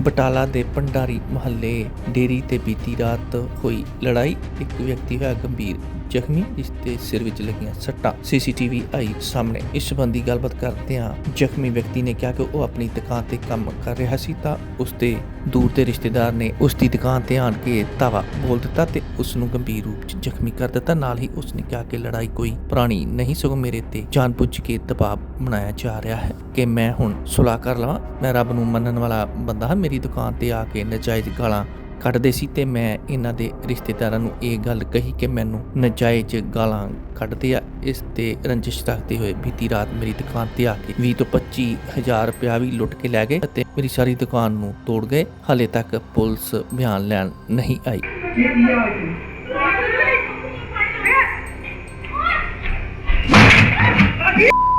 ਬਟਾਲਾ ਦੇ ਪੰਡਾਰੀ ਮਹੱਲੇ ਡੇਰੀ ਤੇ ਬੀਤੀ ਰਾਤ ਹੋਈ ਲੜਾਈ। ਇੱਕ ਵਿਅਕਤੀ ਹੋਇਆ ਗੰਭੀਰ ਜ਼ਖਮੀ ਇਸ ਦੇ ਸਿਰ ਵਿੱਚ ਲੱਗੀਆਂ ਸੱਟਾਂ। ਸੀਸੀਟੀਵੀ ਆਈ ਸਾਹਮਣੇ। ਇਸ ਸੰਬੰਧੀ ਗੱਲਬਾਤ ਕਰਦਿਆਂ ਜ਼ਖਮੀ ਵਿਅਕਤੀ ਨੇ ਕਿਹਾ ਕਿ ਉਹ ਆਪਣੀ ਦੁਕਾਨ ਤੇ ਕੰਮ ਕਰ ਰਿਹਾ ਸੀ ਤਾਂ ਉਸ ਦੇ ਦੂਰ ਦੇ ਰਿਸ਼ਤੇਦਾਰ ਨੇ ਉਸ ਦੀ ਦੁਕਾਨ ਤੇ ਆਣ ਕੇ ਧਾਵਾ ਬੋਲ ਦਿੱਤਾ ਤੇ ਉਸ ਨੂੰ ਗੰਭੀਰ ਰੂਪ 'ਚ ਜ਼ਖਮੀ ਕਰ ਦਿੱਤਾ। ਨਾਲ ਹੀ ਉਸ ਨੇ ਕਿਹਾ ਕਿ ਲੜਾਈ ਕੋਈ ਪੁਰਾਣੀ ਨਹੀਂ, ਸਗੋਂ ਮੇਰੇ ਤੇ ਜਾਣਬੁੱਝ ਕੇ ਦਬਾਅ ਬਣਾਇਆ ਜਾ ਰਿਹਾ ਹੈ ਕਿ ਮੈਂ ਹੁਣ ਸੁਲਾਹ ਕਰ ਲਵਾਂ। ਮੈਂ ਰੱਬ ਨੂੰ ਮੰਨਣ ਵਾਲਾ ਬੰਦਾ ਹਾਂ। ਮੇਰੀ ਦੁਕਾਨ ਤੇ ਆ ਕੇ ਨਜਾਇਜ਼ ਗਾਲਾਂ ਕੱਢਦੇ ਸੀ ਤੇ ਮੈਂ ਇਹਨਾਂ ਦੇ ਰਿਸ਼ਤੇਦਾਰਾਂ ਨੂੰ ਇਹ ਗੱਲ ਕਹੀ ਕਿ ਮੈਨੂੰ ਨਜਾਇਜ਼ ਗਾਲਾਂ ਕੱਢਦੇ ਆ। ਇਸ ਤੇ ਰੰਜਿਸ਼ ਰੱਖਦੇ ਹੋਏ ਬੀਤੀ ਰਾਤ ਮੇਰੀ ਦੁਕਾਨ ਤੇ ਆ ਕੇ 20 ਤੋਂ 25 ਹਜ਼ਾਰ ਰੁਪਇਆ ਵੀ ਲੁੱਟ ਕੇ ਲੈ ਗਏ ਅਤੇ ਮੇਰੀ ਸਾਰੀ ਦੁਕਾਨ ਨੂੰ ਤੋੜ ਗਏ। ਹਾਲੇ ਤੱਕ ਪੁਲਿਸ ਬਿਆਨ ਲੈਣ ਨਹੀਂ ਆਈ। ਉਹ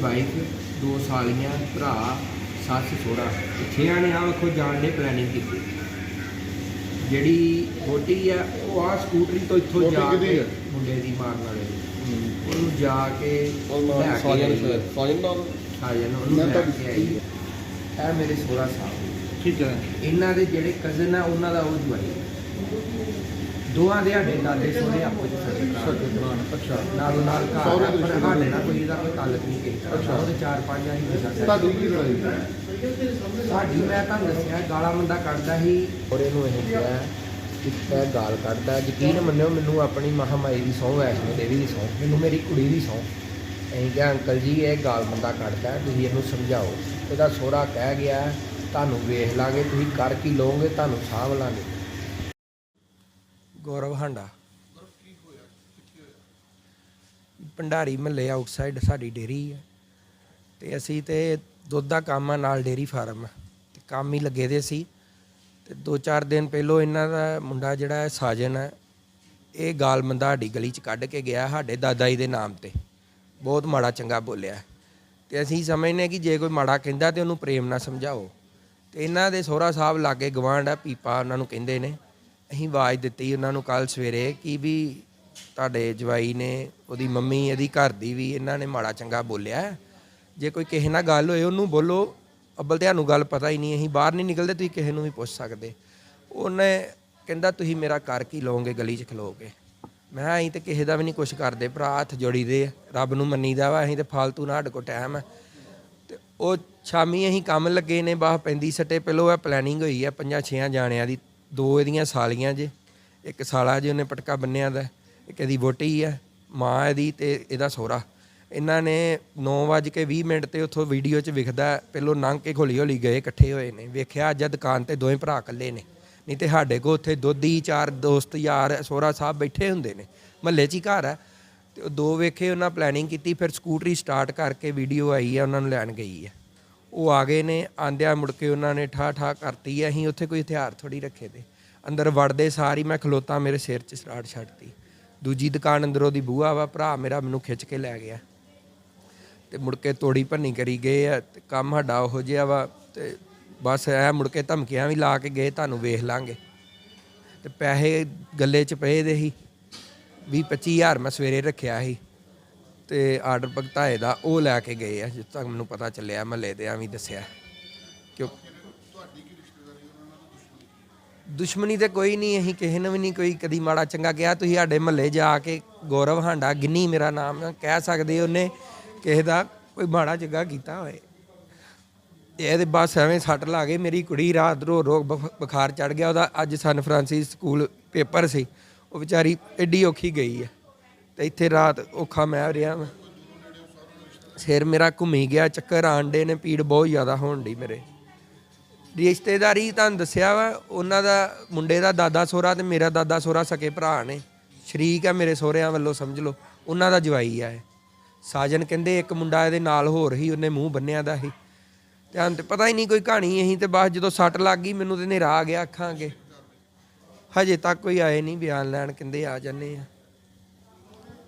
ਵਾਈਫ ਦੋ ਸਾਲੀਆਂ ਭਰਾ ਸੱਸ ਸੋਹਰਾ। ਛੇਆਂ ਨੇ ਆ ਵੇਖੋ ਜਾਣ ਦੇ ਪਲੈਨਿੰਗ ਕੀਤੀ। ਜਿਹੜੀ ਛੋਟੀ ਆ ਉਹ ਆ ਸਕੂਟਰੀ ਤੋਂ ਇੱਥੋਂ ਛੋਟੀ ਜਾ ਕਿਹਦੀ ਕੇ ਆ? ਮੁੰਡੇ ਦੀ ਮਾਰਨ ਵਾਲੇ ਦੀ ਉਹਨੂੰ ਜਾ ਕੇ ਲੈ ਕੇ ਸਾਜਨ ਆਈ ਆ। ਸਾਜਨ ਨਾਲ? ਸਾਜਨ ਉਹਨੂੰ ਮੈਂ ਲੈ ਤਾਂ ਕੇ ਆਈ ਆ। ਇਹ ਮੇਰੇ ਸੋਹਰਾ ਸਾਹਿਬ। ਠੀਕ ਹੈ। ਇਹਨਾਂ ਦੇ ਜਿਹੜੇ ਕਜ਼ਨ ਆ ਉਹਨਾਂ ਦਾ ਉਹ ਜਵਾਈ ਦੋਵਾਂ ਦੇ ਸਾਡੇ ਦਾਦੇ ਸੋਹਰੇ ਆਪੋ ਚ ਸਕੇ ਸਕੇ ਪ੍ਰਾਣ ਅੱਛਾ। ਨਾਲ ਨਾਲ ਘਰ ਸਹੁਰੇ ਆ, ਦੇ ਪਰ ਰਿਸ਼ਤੇ ਸਾਡੇ ਨਾਲ ਕੋਈ ਇਹਦਾ ਕੋਈ ਤਾਲੁਕ ਨਹੀਂ ਕੀਤਾ ਅੱਛਾ। ਉਹਦੇ ਚਾਰ ਪੰਜ ਆਹੀ ਦੱਸਿਆ ਤੁਹਾਡੀ ਕੀ ਲੜਾਈ ਸਾਡੀ ਮੈਂ ਤੁਹਾਨੂੰ ਦੱਸਿਆ ਗਾਲਾਂ ਮੁੰਡਾ ਕੱਢਦਾ ਸੀ। ਔਰ ਇਹਨੂੰ ਇਹ ਕਿਹਾ ਕਿ ਮੈਂ ਗਾਲ ਕੱਢਦਾ ਯਕੀਨ ਮੰਨਿਓ ਮੈਨੂੰ ਆਪਣੀ ਮਹਾਮਾਈ ਦੀ ਸਹੁੰ ਵੈਸ਼ਨੋ ਦੇਵੀ ਦੀ ਸਹੁੰ ਮੈਨੂੰ ਮੇਰੀ ਕੁੜੀ ਦੀ ਸਹੁੰ। ਅਸੀਂ ਕਿਹਾ ਅੰਕਲ ਜੀ ਇਹ ਗਾਲ ਮੁੰਡਾ ਕੱਢਦਾ ਤੁਸੀਂ ਇਹਨੂੰ ਸਮਝਾਓ। ਇਹਦਾ ਸੋਹਰਾ ਕਹਿ ਗਿਆ ਤੁਹਾਨੂੰ ਵੇਖ ਲਾਂਗੇ ਤੁਸੀਂ ਕਰ ਕੀ ਲਓਗੇ ਤੁਹਾਨੂੰ ਸਾਂਭ ਲਾਂਗੇ। ਗੌਰਵ ਹਾਂਡਾ। ਭੰਡਾਰੀ ਮਹੱਲੇ ਆਊਟਸਾਈਡ ਸਾਡੀ ਡੇਰੀ ਹੈ ਤੇ ਅਸੀਂ ਤੇ ਦੁੱਧ ਦਾ ਕੰਮ ਆ, ਨਾਲ ਡੇਰੀ ਫਾਰਮ ਆ। ਤੇ ਕੰਮ ਹੀ ਲੱਗੇ ਦੇ ਸੀ। ਤੇ 2-4 ਦਿਨ ਪਹਿਲੋਂ ਇਹਨਾਂ ਦਾ ਮੁੰਡਾ ਜਿਹੜਾ ਹੈ, ਸਾਜਨ ਹੈ ਇਹ ਗਾਲ ਮੰਦਾ ਸਾਡੀ ਗਲੀ 'ਚ ਕੱਢ ਕੇ ਗਿਆ ਸਾਡੇ ਦਾਦਾ ਜੀ ਦੇ ਨਾਮ ਤੇ। ਬਹੁਤ ਮਾੜਾ ਚੰਗਾ ਬੋਲਿਆ। ਤੇ ਅਸੀਂ ਸਮਝਨੇ ਕਿ ਜੇ ਕੋਈ ਮਾੜਾ ਕਹਿੰਦਾ ਤੇ ਉਹਨੂੰ ਪ੍ਰੇਮ ਨਾਲ ਸਮਝਾਓ। ਤੇ ਇਹਨਾਂ ਦੇ ਸਹੁਰਾ ਸਾਹਿਬ ਲਾਗੇ ਗਵਾਂਢ ਆ, ਪੀਪਾ ਉਹਨਾਂ ਨੂੰ ਕਹਿੰਦੇ ਨੇ। ਅਸੀਂ ਆਵਾਜ਼ ਦਿੱਤੀ ਉਹਨਾਂ ਨੂੰ ਕੱਲ ਸਵੇਰੇ ਕਿ ਵੀ ਤੁਹਾਡੇ ਜਵਾਈ ਨੇ, ਉਹਦੀ ਮੰਮੀ, ਇਹਦੀ ਘਰ ਦੀ ਵੀ ਇਹਨਾਂ ਨੇ ਮਾੜਾ ਚੰਗਾ ਬੋਲਿਆ ਜੇ ਕੋਈ ਕਿਸੇ ਨਾਲ ਗੱਲ ਹੋਏ, ਉਹਨੂੰ ਬੋਲੋ। ਅੱਬਲ, ਤੁਹਾਨੂੰ ਗੱਲ ਪਤਾ ਹੀ ਨਹੀਂ, ਅਸੀਂ ਬਾਹਰ ਨਹੀਂ ਨਿਕਲਦੇ, ਤੁਸੀਂ ਕਿਸੇ ਨੂੰ ਵੀ ਪੁੱਛ ਸਕਦੇ। ਉਹਨੇ ਕਹਿੰਦਾ, ਤੁਸੀਂ ਮੇਰਾ ਕਰ ਕੀ ਲਓਗੇ, ਗਲੀ 'ਚ ਖਲੋ ਕੇ ਮੈਂ ਕਿਹਾ, ਅਸੀਂ ਤੇ ਕਿਸੇ ਦਾ ਵੀ ਨਹੀਂ ਕੁਛ ਕਰਦੇ, ਭਰਾ ਹੱਥ ਜੋੜੀ ਦੇ ਰੱਬ ਨੂੰ ਮੰਨੀਦਾ ਵਾ, ਅਸੀਂ ਤੇ ਫਾਲਤੂ ਨਾ ਸਾਡੇ ਕੋਲ ਟਾਈਮ ਹੈ ਤੇ ਉਹ ਸ਼ਾਮੀ ਅਸੀਂ ਕੰਮ ਲੱਗੇ ਨੇ ਬਾਹ ਪੈਂਦੀ ਸੱਟੇ, ਪਹਿਲੋਂ ਇਹ ਪਲੈਨਿੰਗ ਹੋਈ ਆ ਪੰਜਾਂ ਛੇਆਂ ਜਾਣਿਆਂ ਦੀ ਦੋ ਇਹਦੀਆਂ ਸਾਲੀਆਂ ਜੇ, ਇੱਕ ਸਾਲਾ ਜੇ ਉਹਨੇ ਪਟਕਾ ਬੰਨਿਆ ਦਾ, ਇੱਕ ਇਹਦੀ ਵੋਟੀ ਆ, ਮਾਂ ਇਹਦੀ ਤੇ ਇਹਦਾ ਸਹੁਰਾ। ਇਹਨਾਂ ਨੇ 9:20 ਮਿੰਟ ਤੇ ਉੱਥੋਂ ਵੀਡੀਓ 'ਚ ਵਿਖਦਾ, ਪਹਿਲੋਂ ਲੰਘ ਕੇ ਹੌਲੀ ਹੌਲੀ ਗਏ, ਇਕੱਠੇ ਹੋਏ ਨੇ। ਵੇਖਿਆ ਅੱਜ ਦੁਕਾਨ ਤੇ ਦੋਵੇਂ ਭਰਾ ਇਕੱਲੇ ਨੇ। ਨਹੀਂ ਤੇ ਸਾਡੇ ਕੋਲ ਉੱਥੇ ਦੋਦੀ ਚਾਰ ਦੋਸਤ, ਯਾਰ, ਸਹੁਰਾ ਸਾਹਿਬ ਬੈਠੇ ਹੁੰਦੇ ਨੇ। ਮਹੱਲੇ 'ਚ ਹੀ ਘਰ ਆ। ਤੇ ਉਹ ਦੋ ਵੇਖੇ, ਉਹਨਾਂ ਪਲੈਨਿੰਗ ਕੀਤੀ, ਫਿਰ ਸਕੂਟਰੀ ਸਟਾਰਟ ਕਰਕੇ ਵੀਡੀਓ ਆਈ ਆ, ਉਹਨਾਂ ਨੂੰ ਲੈਣ ਗਈ ਆ। ਉਹ ਆ ਗਏ ਨੇ, ਆਂਦਿਆਂ ਮੁੜ ਕੇ ਉਹਨਾਂ ਨੇ ਠਾ ਠਾ ਕਰਤੀ ਆ ਅਸੀਂ ਉੱਥੇ ਕੋਈ ਹਥਿਆਰ ਥੋੜੀ ਰੱਖੇ ਤੇ ਅੰਦਰ ਵੜਦੇ ਸਾਰੀ ਮੈਂ ਖਲੋਤਾ, ਮੇਰੇ ਸਿਰ 'ਚ ਸਟਾਰਟ ਛੱਡਤੀ। ਦੂਜੀ ਦੁਕਾਨ ਅੰਦਰੋਂ ਦੀ ਬੂਹਾ ਵਾ, ਭਰਾ ਮੇਰਾ ਮੈਨੂੰ ਖਿੱਚ ਕੇ ਲੈ ਗਿਆ। ਤੇ ਮੁੜ ਕੇ ਤੋੜੀ ਭੰਨੀ ਕਰੀ ਗਏ ਆ, ਤੇ ਕੰਮ ਸਾਡਾ ਉਹੋ ਜਿਹਾ ਵਾ, ਤੇ ਬਸ ਐ ਮੁੜ ਕੇ ਧਮਕੀਆਂ ਵੀ ਲਾ ਕੇ ਗਏ, ਤੁਹਾਨੂੰ ਵੇਖ ਲਾਂਗੇ। ਤੇ ਪੈਸੇ ਗੱਲੇ 'ਚ ਪਏ ਦੇ ਸੀ 20 25000 ਮੈਂ ਸਵੇਰੇ ਰੱਖਿਆ ਸੀ। ਤੇ ਆਰਡਰ ਭਗਤਾਏ ਦਾ ਉਹ ਲੈ ਕੇ ਗਏ ਆ ਜਿਸ ਤੱਕ ਮੈਨੂੰ ਪਤਾ ਚੱਲਿਆ, ਮਹੱਲੇ ਦੇ ਐਵੇਂ ਦੱਸਿਆ। ਕਿਉਂ? ਦੁਸ਼ਮਣੀ ਤੇ ਕੋਈ ਨਹੀਂ, ਅਸੀਂ ਕਿਸੇ ਨੂੰ ਵੀ ਨਹੀਂ ਕੋਈ ਕਦੀ ਮਾੜਾ ਚੰਗਾ ਕਿਹਾ। ਤੁਸੀਂ ਸਾਡੇ ਮਹੱਲੇ ਜਾ ਕੇ ਗੌਰਵ ਹਾਂਡਾ, ਗਿੰਨੀ ਮੇਰਾ ਨਾਮ ਆ ਕਹਿ ਸਕਦੇ ਉਹਨੇ, ਕਿਸੇ ਦਾ ਕੋਈ ਮਾੜਾ ਚੰਗਾ ਕੀਤਾ ਹੋਏ ਇਹਦੇ ਬਸ ਐਵੇਂ ਸੱਟ ਲਾ ਗਏ ਮੇਰੀ ਕੁੜੀ ਰਾਤ ਰੋ ਰੋ ਬੁਖ- ਬੁਖਾਰ ਚੜ ਗਿਆ, ਉਹਦਾ ਅੱਜ ਸਨ ਫਰਾਂਸਿਸ ਸਕੂਲ ਪੇਪਰ ਸੀ। ਉਹ ਵਿਚਾਰੀ ਐਡੀ ਔਖੀ ਗਈ ਹੈ ਤੇ ਇੱਥੇ ਰਾਤ ਔਖਾ ਮੈਂ ਰਿਹਾ ਮੈਂ ਸਿਰ ਮੇਰਾ ਘੁੰਮੀ ਗਿਆ, ਚੱਕਰ ਆਂਡੇ ਨੇ ਪੀੜ ਬਹੁਤ ਜ਼ਿਆਦਾ ਹੋਣ ਡਈ ਮੇਰੇ। ਰਿਸ਼ਤੇਦਾਰੀ ਤੁਹਾਨੂੰ ਦੱਸਿਆ ਵਾ, ਉਹਨਾਂ ਦਾ ਮੁੰਡੇ ਦਾ ਦਾਦਾ ਸੋਹਰਾ ਤੇ ਮੇਰਾ ਦਾਦਾ ਸੋਹਰਾ ਸਕੇ ਭਰਾ ਨੇ। ਸ਼ਰੀਕ ਆ ਮੇਰੇ ਸਹੁਰਿਆਂ ਵੱਲੋਂ, ਸਮਝ ਲਓ, ਉਹਨਾਂ ਦਾ ਜਵਾਈ ਆ ਇਹ। ਸਾਜਨ ਕਹਿੰਦੇ ਇੱਕ ਮੁੰਡਾ ਇਹਦੇ ਨਾਲ ਹੋਰ ਹੀ ਉਹਨੇ ਮੂੰਹ ਬੰਨਿਆ ਦਾ ਸੀ। ਧਿਆਨ ਤੇ ਪਤਾ ਹੀ ਨਹੀਂ ਕੋਈ ਕਹਾਣੀ ਅਸੀਂ ਤੇ ਬਸ ਜਦੋਂ ਸੱਟ ਲੱਗ ਗਈ, ਮੈਨੂੰ ਤੇ ਹਨੇਰਾ ਆ ਗਿਆ ਅੱਖਾਂ ਅੱਗੇ। ਹਜੇ ਤੱਕ ਕੋਈ ਆਏ ਨਹੀਂ ਬਿਆਨ ਲੈਣ, ਕਹਿੰਦੇ ਆ ਜਾਂਦੇ ਆ।